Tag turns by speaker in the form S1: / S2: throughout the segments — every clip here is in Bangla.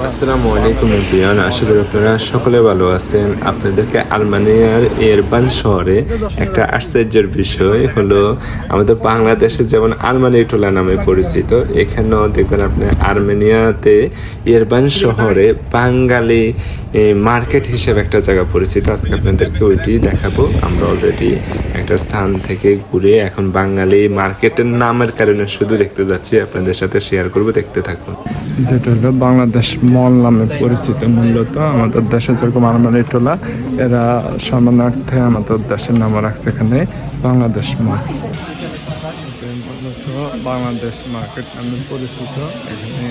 S1: আসসালামু আলাইকুম এভরিওয়ান, আশা করি আপনারা সকলে ভালো আছেন। আপনাদেরকে আলমানিয়ার এরবান শহরে একটা আশ্চর্যের বিষয় হলো, আমাদের বাংলাদেশে যেমন আলমানি টোলা নামে পরিচিত, এখানেও দেখবেন আপনি আর্মেনিয়াতে এরবান শহরে বাঙালি মার্কেট হিসেবে একটা জায়গা পরিচিত। আজকে আপনাদেরকে ওইটি দেখাবো। আমরা অলরেডি একটা স্থান থেকে ঘুরে এখন বাঙালি মার্কেটের নামের কারণে শুধু দেখতে যাচ্ছি। আপনাদের সাথে শেয়ার করব, দেখতে থাকুন।
S2: যেটা হলো বাংলাদেশ মল নামে পরিচিত মূলত। আমাদের দেশে যেরকম আলমারি টোলা, এরা সম্মানার্থে আমাদের দেশের নাম রাখছে এখানে, বাংলাদেশ মল। মূলত বাংলাদেশ মার্কেট নামে পরিচিত, এখানে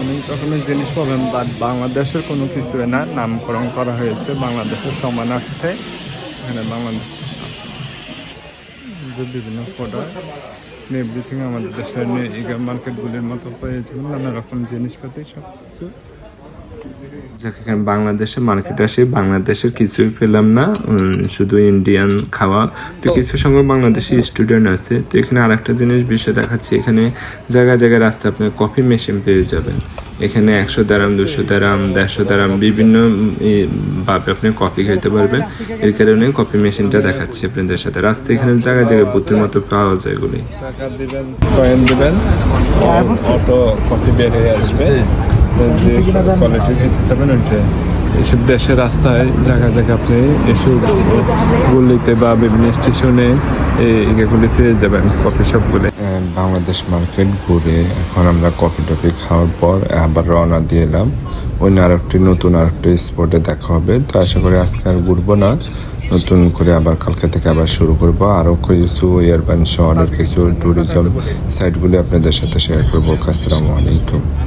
S2: অনেক রকমের জিনিস পাবেন বাট বাংলাদেশের কোনো কিছু না, নামকরণ করা হয়েছে বাংলাদেশের সম্মানার্থে এখানে বাংলাদেশ বিভিন্ন প্রোডাক্ট এভরিথিং আমাদের দেশের মার্কেটগুলির মতো পেয়েছিল নানা রকম জিনিসপাতি সব কিছু
S1: যাকে এখানে বাংলাদেশে মার্কেট আসে বাংলাদেশের কিছুই পেলাম না শুধু ইন্ডিয়ান খাওয়া। তো কিছু সঙ্গে বাংলাদেশি স্টুডেন্ট আছে তো এখানে আরেকটা জিনিস বিষয় দেখাচ্ছি এখানে জায়গায় জায়গায় রাস্তা আপনি কফি মেশিন পেয়ে যাবেন। এখানে একশো দারাম দুশো দারাম দেড়শো দারাম বিভিন্ন ভাবে আপনি কফি খাইতে পারবেন। এর কারণে কফি মেশিনটা দেখাচ্ছি আপনাদের সাথে। রাস্তা এখানে জায়গায় জায়গায় বুথের মতো পাওয়া যায় এগুলি।
S2: টাকা দিবেন কয়েন দিবেন অটো কপি বের হয়ে আসবে। যে কোয়ালিটি খেতে চাবেন ওইটা। এসব দেশের রাস্তায় জায়গা জায়গা আপনি এসব গুলিতে বা বিভিন্ন স্টেশনে এগুলি পেয়ে যাবেন কফি শপগুলি।
S1: বাংলাদেশ মার্কেট ঘুরে এখন আমরা কফি টফি খাওয়ার পর আবার রওনা দিয়ে এলাম। অন্য আরেকটি নতুন আরেকটি স্পটে দেখা হবে। তো আশা করি আজকে আর ঘুরবো না। নতুন করে আবার কালকে থেকে আবার শুরু করব। আরও কিছু ইয়ারবান শহরের কিছু ট্যুরিজম সাইটগুলি আপনাদের সাথে শেয়ার করব। আসসালামু আলাইকুম।